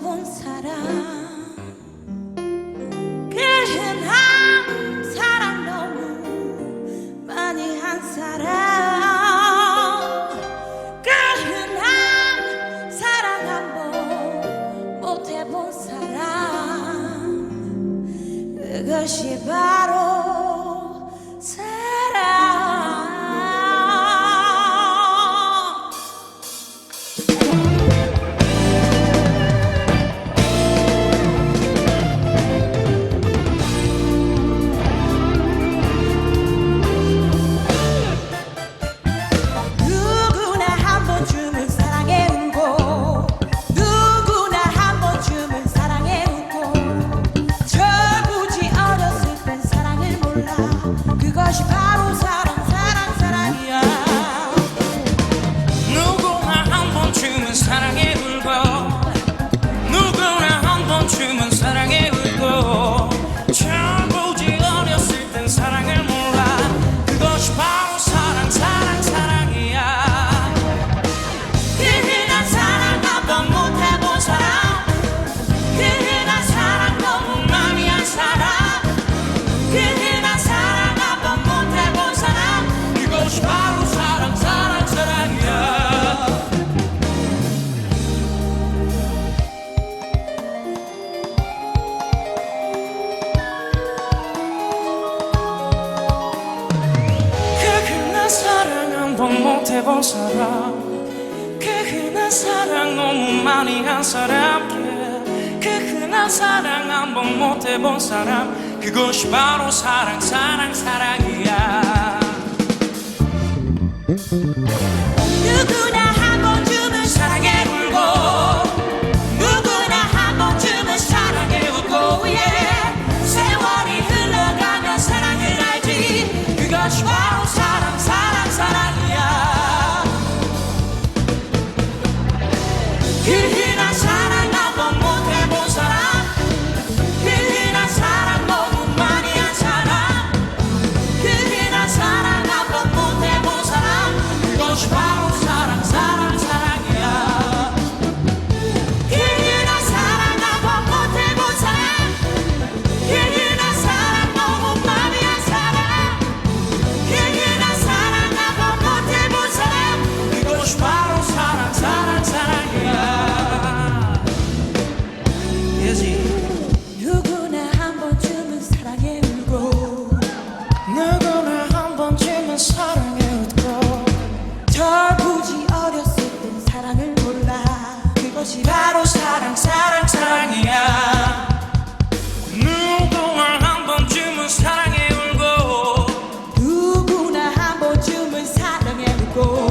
본 사람. 그한 사람 너무 많이 한 사람. 그한 사랑 한번 못 해본 사람. 그것이 바로 번 못 해본 사람. 그 흔한 사랑 너무 많이 한 사람 그 흔한 사랑 한 번 못 해본 사람. 그것이 바로 사랑 사랑 사랑이야. 누구나 한 번쯤은 사랑해 울고 흘러가면 사랑을 알지. 바로 사랑. 되지. 누구나 한 번쯤은 사랑에 울고 누구나 한 번쯤은 사랑에 웃고 더 굳이 어렸을 땐 사랑을 몰라. 그것이 바로 사랑 사랑 사랑이야. 누구나 한 번쯤은 사랑에 울고 누구나 한 번쯤은 사랑에 울고